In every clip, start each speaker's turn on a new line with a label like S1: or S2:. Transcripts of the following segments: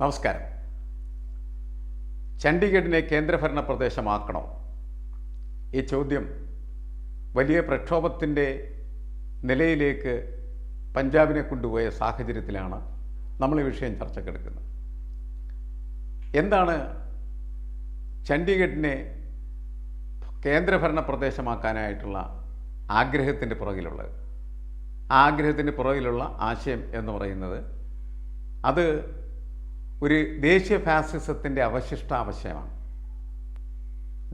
S1: നമസ്കാരം. ചണ്ഡീഗഡിനെ കേന്ദ്രഭരണ പ്രദേശമാക്കണോ? ഈ ചോദ്യം വലിയ പ്രക്ഷോഭത്തിന്റെ നിലയിലേക്ക് പഞ്ചാബിനെ കൊണ്ടുപോയ സാഹചര്യത്തിലാണ് നമ്മൾ ഈ വിഷയം ചർച്ചക്കെടുക്കുന്നത്. എന്താണ് ചണ്ഡീഗഡിനെ കേന്ദ്രഭരണ പ്രദേശമാക്കാനായിട്ടുള്ള ആഗ്രഹത്തിന്റെ പുറകിലുള്ളത്? ആഗ്രഹത്തിന്റെ പുറകിലുള്ള ആശയം എന്ന് പറയുന്നത് അത് ഒരു ദേശീയ ഫാസിസത്തിന്റെ അവശിഷ്ടാവശയമാണ്.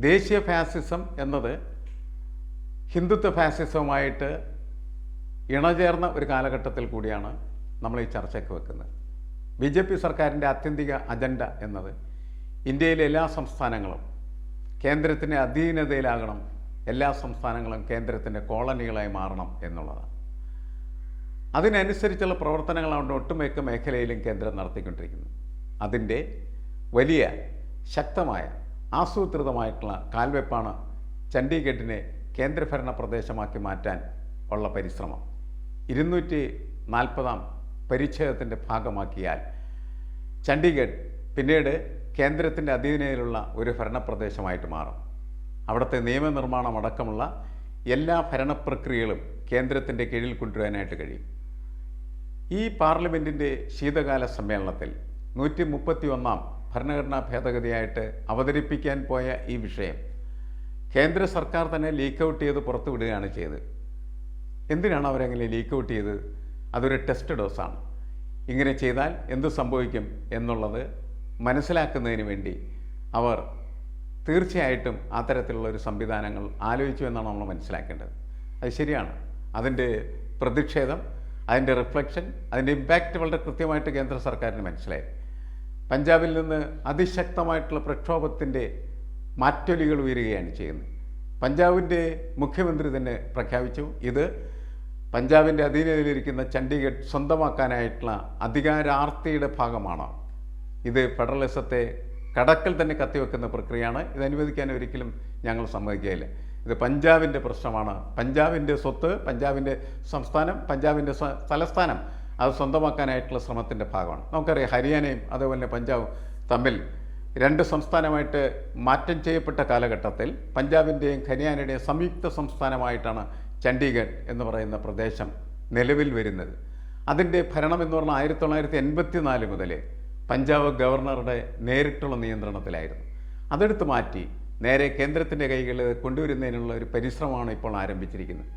S1: ദേശീയ ഫാസിസം എന്നത് ഹിന്ദുത്വ ഫാസിസവുമായിട്ട് ഇണചേർന്ന ഒരു കാലഘട്ടത്തിൽ കൂടിയാണ് നമ്മൾ ഈ ചർച്ചയ്ക്ക് വെക്കുന്നത്. ബി ജെ പി സർക്കാരിന്റെ ആത്യന്തിക അജണ്ട എന്നത് ഇന്ത്യയിലെ എല്ലാ സംസ്ഥാനങ്ങളും കേന്ദ്രത്തിന്റെ അധീനതയിലാകണം എല്ലാ സംസ്ഥാനങ്ങളും കേന്ദ്രത്തിന്റെ കോളനികളായി മാറണം എന്നുള്ളതാണ്. അതിനനുസരിച്ചുള്ള പ്രവർത്തനങ്ങളാണ് ഒട്ടുമിക്ക മേഖലയിലും കേന്ദ്രം നടത്തിക്കൊണ്ടിരിക്കുന്നത്. അതിന്റെ വലിയ ശക്തമായ ആസൂത്രിതമായിട്ടുള്ള കാൽവെപ്പാണ് ചണ്ഡീഗഡിനെ കേന്ദ്രഭരണ പ്രദേശമാക്കി മാറ്റാൻ ഉള്ള പരിശ്രമം. ഇരുന്നൂറ്റി നാൽപ്പതാം പരിച്ഛേദത്തിന്റെ ഭാഗമാക്കിയാൽ ചണ്ഡീഗഡ് പിന്നീട് കേന്ദ്രത്തിന്റെ അധീനതയിലുള്ള ഒരു ഭരണപ്രദേശമായിട്ട് മാറും. അവിടുത്തെ നിയമനിർമ്മാണം അടക്കമുള്ള എല്ലാ ഭരണപ്രക്രിയകളും കേന്ദ്രത്തിന്റെ കീഴിൽ കൊണ്ടുവരാനായിട്ട് കഴിയും. ഈ പാർലമെന്റിന്റെ ശീതകാല സമ്മേളനത്തിൽ നൂറ്റി മുപ്പത്തി ഒന്നാം ഭരണഘടനാ ഭേദഗതിയായിട്ട് അവതരിപ്പിക്കാൻ പോയ ഈ വിഷയം. കേന്ദ്ര സർക്കാർ തന്നെ ലീക്ക് ഔട്ട് ചെയ്ത് പുറത്തുവിടുകയാണ് ചെയ്തത്. എന്തിനാണ് അവരങ്ങനെ ലീക്ക് ഔട്ട് ചെയ്തത് അതൊരു ടെസ്റ്റ് ഡോസാണ് ഇങ്ങനെ ചെയ്താൽ എന്ത് സംഭവിക്കും എന്നുള്ളത് മനസ്സിലാക്കുന്നതിന് വേണ്ടി അവർ തീർച്ചയായിട്ടും അത്തരത്തിലുള്ള ഒരു സംവിധാനങ്ങൾ ആലോചിച്ചു എന്നാണ് നമ്മൾ മനസ്സിലാക്കേണ്ടത്. അത് ശരിയാണ്. അതിന്റെ പ്രതിഷേധം അതിന്റെ റിഫ്ലക്ഷൻ അതിന്റെ ഇമ്പാക്റ്റ് വളരെ കൃത്യമായിട്ട് കേന്ദ്ര സർക്കാരിന് മനസ്സിലായി. പഞ്ചാബിൽ നിന്ന് അതിശക്തമായിട്ടുള്ള പ്രക്ഷോഭത്തിന്റെ മാറ്റൊലികൾ ഉയരുകയാണ് ചെയ്യുന്നത്. പഞ്ചാബിന്റെ മുഖ്യമന്ത്രി തന്നെ പ്രഖ്യാപിച്ചു ഇത് പഞ്ചാബിന്റെ അധീനതയിലിരിക്കുന്ന ചണ്ഡീഗഡ് സ്വന്തമാക്കാനായിട്ടുള്ള അധികാരാർത്ഥിയുടെ ഭാഗമാണ്? ഇത് ഫെഡറലിസത്തെ കടക്കൽ തന്നെ കത്തിവെക്കുന്ന പ്രക്രിയയാണ്. ഇത് അനുവദിക്കാൻ ഒരിക്കലും ഞങ്ങൾ സമ്മതിക്കുകയില്ല. ഇത് പഞ്ചാബിന്റെ പ്രശ്നമാണ്. പഞ്ചാബിന്റെ സ്വത്ത് പഞ്ചാബിന്റെ സംസ്ഥാനം പഞ്ചാബിന്റെ തലസ്ഥാനം അത് സ്വന്തമാക്കാനായിട്ടുള്ള ശ്രമത്തിന്റെ ഭാഗമാണ്. നമുക്കറിയാം ഹരിയാനയും അതേപോലെ പഞ്ചാബും തമ്മിൽ രണ്ട് സംസ്ഥാനമായിട്ട് മാറ്റം ചെയ്യപ്പെട്ട കാലഘട്ടത്തിൽ പഞ്ചാബിന്റെയും ഹരിയാനയുടെയും സംയുക്ത സംസ്ഥാനമായിട്ടാണ് ചണ്ഡീഗഡ് എന്ന് പറയുന്ന പ്രദേശം നിലവിൽ വരുന്നത്. അതിന്റെ ഭരണം എന്ന് പറഞ്ഞാൽ ആയിരത്തി തൊള്ളായിരത്തി എൺപത്തി നാല് മുതൽ പഞ്ചാബ് ഗവർണറുടെ നേരിട്ടുള്ള നിയന്ത്രണത്തിലായിരുന്നു. അതെടുത്ത് മാറ്റി നേരെ കേന്ദ്രത്തിന്റെ കൈകളിൽ കൊണ്ടുവരുന്നതിനുള്ള ഒരു പരിശ്രമമാണ് ഇപ്പോൾ ആരംഭിച്ചിരിക്കുന്നത്.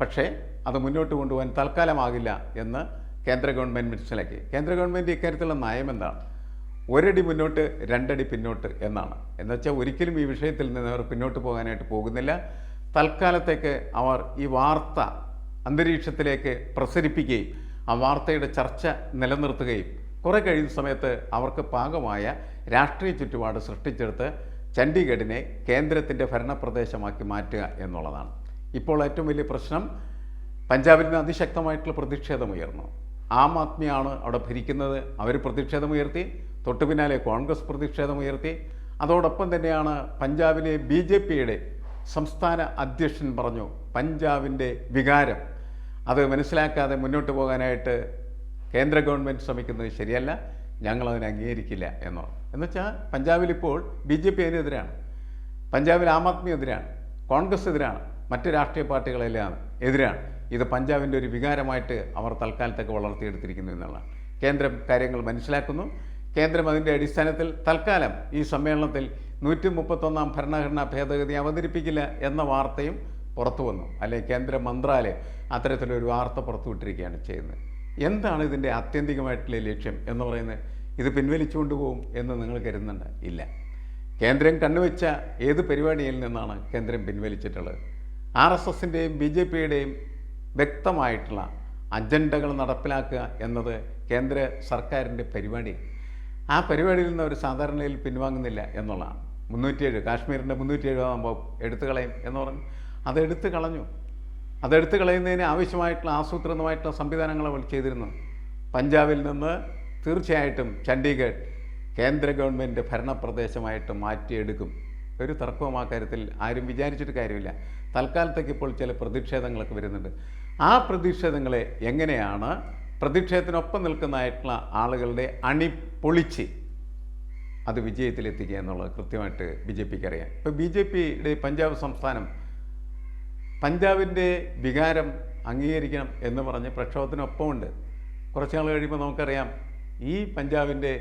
S1: പക്ഷേ അത് മുന്നോട്ട് കൊണ്ടുപോകാൻ തൽക്കാലമാകില്ല എന്ന് കേന്ദ്ര ഗവൺമെന്റ് മനസ്സിലാക്കി കേന്ദ്ര ഗവൺമെന്റ് ഇക്കാര്യത്തിലുള്ള നയം എന്താണ്? ഒരടി മുന്നോട്ട് രണ്ടടി പിന്നോട്ട് എന്നാണ്. എന്നുവെച്ചാൽ ഒരിക്കലും ഈ വിഷയത്തിൽ നിന്ന് അവർ പിന്നോട്ട് പോകാനായിട്ട് പോകുന്നില്ല. തൽക്കാലത്തേക്ക് അവർ ഈ വാർത്ത അന്തരീക്ഷത്തിലേക്ക് പ്രസരിപ്പിക്കുകയും ആ വാർത്തയുടെ ചർച്ച നിലനിർത്തുകയും കുറേ കഴിയുന്ന സമയത്ത് അവർക്ക് പാകമായ രാഷ്ട്രീയ ചുറ്റുപാട് സൃഷ്ടിച്ചെടുത്ത് ചണ്ഡീഗഡിനെ കേന്ദ്രത്തിന്റെ ഭരണപ്രദേശമാക്കി മാറ്റുക എന്നുള്ളതാണ്. ഇപ്പോൾ ഏറ്റവും വലിയ പ്രശ്നം പഞ്ചാബിൽ നിന്ന് അതിശക്തമായിട്ടുള്ള പ്രതിഷേധമുയർന്നു ആം ആദ്മിയാണ് അവിടെ ഭരിക്കുന്നത്. അവർ പ്രതിഷേധമുയർത്തി തൊട്ടു പിന്നാലെ കോൺഗ്രസ് പ്രതിഷേധമുയർത്തി അതോടൊപ്പം തന്നെയാണ് പഞ്ചാബിലെ ബി ജെ പിയുടെ സംസ്ഥാന അധ്യക്ഷൻ പറഞ്ഞു പഞ്ചാബിന്റെ വികാരം. അത് മനസ്സിലാക്കാതെ മുന്നോട്ട് പോകാനായിട്ട് കേന്ദ്ര ഗവൺമെന്റ് ശ്രമിക്കുന്നത് ശരിയല്ല. ഞങ്ങളതിനെ അംഗീകരിക്കില്ല എന്ന് പറഞ്ഞു. എന്നുവെച്ചാൽ പഞ്ചാബിലിപ്പോൾ ബി ജെ പി അതിനെതിരാണ് പഞ്ചാബിൽ ആം ആദ്മി എതിരാണ് കോൺഗ്രസ് എതിരാണ്. മറ്റ് രാഷ്ട്രീയ പാർട്ടികളെല്ലാം എതിരാണ്. ഇത് പഞ്ചാബിന്റെ ഒരു വികാരമായിട്ട് അവർ തൽക്കാലത്തേക്ക് വളർത്തിയെടുത്തിരിക്കുന്നു എന്നുള്ളതാണ്. കേന്ദ്രം കാര്യങ്ങൾ മനസ്സിലാക്കുന്നു. കേന്ദ്രം അതിന്റെ അടിസ്ഥാനത്തിൽ തൽക്കാലം ഈ സമ്മേളനത്തിൽ നൂറ്റി മുപ്പത്തൊന്നാം ഭരണഘടനാ ഭേദഗതി അവതരിപ്പിക്കില്ല എന്ന വാർത്തയും പുറത്തു വന്നു. അല്ലെങ്കിൽ കേന്ദ്ര മന്ത്രാലയം അത്തരത്തിലൊരു വാർത്ത പുറത്തുവിട്ടിരിക്കുകയാണ് ചെയ്യുന്നത്. എന്താണ് ഇതിന്റെ ആത്യന്തികമായിട്ടുള്ള ലക്ഷ്യം എന്ന് പറയുന്നത്? ഇത് പിൻവലിച്ചുകൊണ്ട് പോകും എന്ന് നിങ്ങൾ കരുതുന്നുണ്ട്? ഇല്ല. കേന്ദ്രം കണ്ണുവെച്ച ഏത് പരിപാടിയിൽ നിന്നാണ് കേന്ദ്രം പിൻവലിച്ചിട്ടുള്ളത്? ആർ എസ് എസിന്റെയും ബി ജെ പിയുടെയും വ്യക്തമായിട്ടുള്ള അജണ്ടകൾ നടപ്പിലാക്കുക എന്നത് കേന്ദ്ര സർക്കാരിന്റെ പരിപാടി. ആ പരിപാടിയിൽ നിന്ന് അവർ സാധാരണയിൽ പിൻവാങ്ങുന്നില്ല എന്നുള്ളതാണ്. മുന്നൂറ്റിയേഴ് കാശ്മീരിന്റെ മുന്നൂറ്റി വകുപ്പ് എടുത്തു കളയും എന്ന് പറഞ്ഞു. അതെടുത്ത് കളഞ്ഞു. അതെടുത്ത് കളയുന്നതിന് ആവശ്യമായിട്ടുള്ള ആസൂത്രിതമായിട്ടുള്ള സംവിധാനങ്ങൾ അവൾ ചെയ്തിരുന്നു. പഞ്ചാബിൽ നിന്ന് തീർച്ചയായിട്ടും ചണ്ഡീഗഡ് കേന്ദ്ര ഗവൺമെന്റ് ഭരണപ്രദേശമായിട്ട് മാറ്റിയെടുക്കും. ഒരു തർക്കവും ആ കാര്യത്തിൽ ആരും വിചാരിച്ചിട്ട് കാര്യമില്ല. തൽക്കാലത്തേക്ക് ഇപ്പോൾ ചില പ്രതിഷേധങ്ങളൊക്കെ വരുന്നുണ്ട്. ആ പ്രതിഷേധങ്ങളെ എങ്ങനെയാണ് പ്രതിഷേധത്തിനൊപ്പം നിൽക്കുന്നതായിട്ടുള്ള ആളുകളുടെ അണി പൊളിച്ച് അത് വിജയത്തിലെത്തിക്കുക എന്നുള്ളത് കൃത്യമായിട്ട് ബി ജെ പിക്ക് അറിയാം. ഇപ്പോൾ ബി ജെ പിയുടെ പഞ്ചാബ് സംസ്ഥാനം പഞ്ചാബിന്റെ വികാരം അംഗീകരിക്കണം എന്ന് പറഞ്ഞ് പ്രക്ഷോഭത്തിനൊപ്പമുണ്ട്. കുറച്ച് നാൾ കഴിയുമ്പോൾ നമുക്കറിയാം ഈ പഞ്ചാബിന്റെ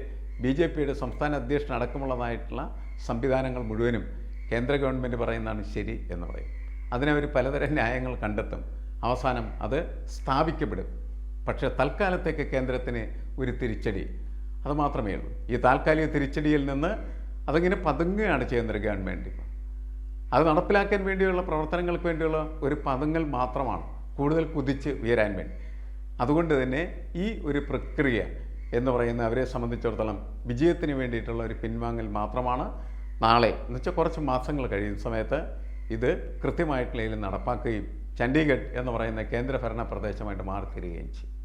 S1: ബി ജെ പിയുടെ സംസ്ഥാന അധ്യക്ഷൻ അടക്കമുള്ളതായിട്ടുള്ള സംവിധാനങ്ങൾ മുഴുവനും കേന്ദ്ര ഗവൺമെന്റ് പറയുന്നതാണ് ശരി എന്ന് പറയും. അതിനവർ പലതരം ന്യായങ്ങൾ കണ്ടെത്തും. അവസാനം അത് സ്ഥാപിക്കപ്പെടും. പക്ഷേ തൽക്കാലത്തേക്ക് കേന്ദ്രത്തിന് ഒരു തിരിച്ചടി. അത് മാത്രമേ ഉള്ളൂ. ഈ താൽക്കാലിക തിരിച്ചടിയിൽ നിന്ന് അതിങ്ങനെ പതുങ്ങുകയാണ് കേന്ദ്ര ഗവൺമെന്റ് അത് നടപ്പിലാക്കാൻ വേണ്ടിയുള്ള പ്രവർത്തനങ്ങൾക്ക് വേണ്ടിയുള്ള ഒരു പതുങ്ങൽ മാത്രമാണ്. കൂടുതൽ കുതിച്ച് ഉയരാൻ വേണ്ടി. അതുകൊണ്ട് തന്നെ ഈ ഒരു പ്രക്രിയ എന്ന് പറയുന്ന അവരെ സംബന്ധിച്ചിടത്തോളം വിജയത്തിന് വേണ്ടിയിട്ടുള്ള ഒരു പിൻവാങ്ങൽ മാത്രമാണ്. നാളെ എന്നുവെച്ചാൽ കുറച്ച് മാസങ്ങൾ കഴിയുന്ന സമയത്ത് ഇത് കൃത്യമായിട്ടുള്ള നടപ്പാക്കുകയും ചണ്ഡീഗഡ് എന്ന് പറയുന്ന കേന്ദ്രഭരണ പ്രദേശമായിട്ട് മാറിത്തരികയും ചെയ്യും.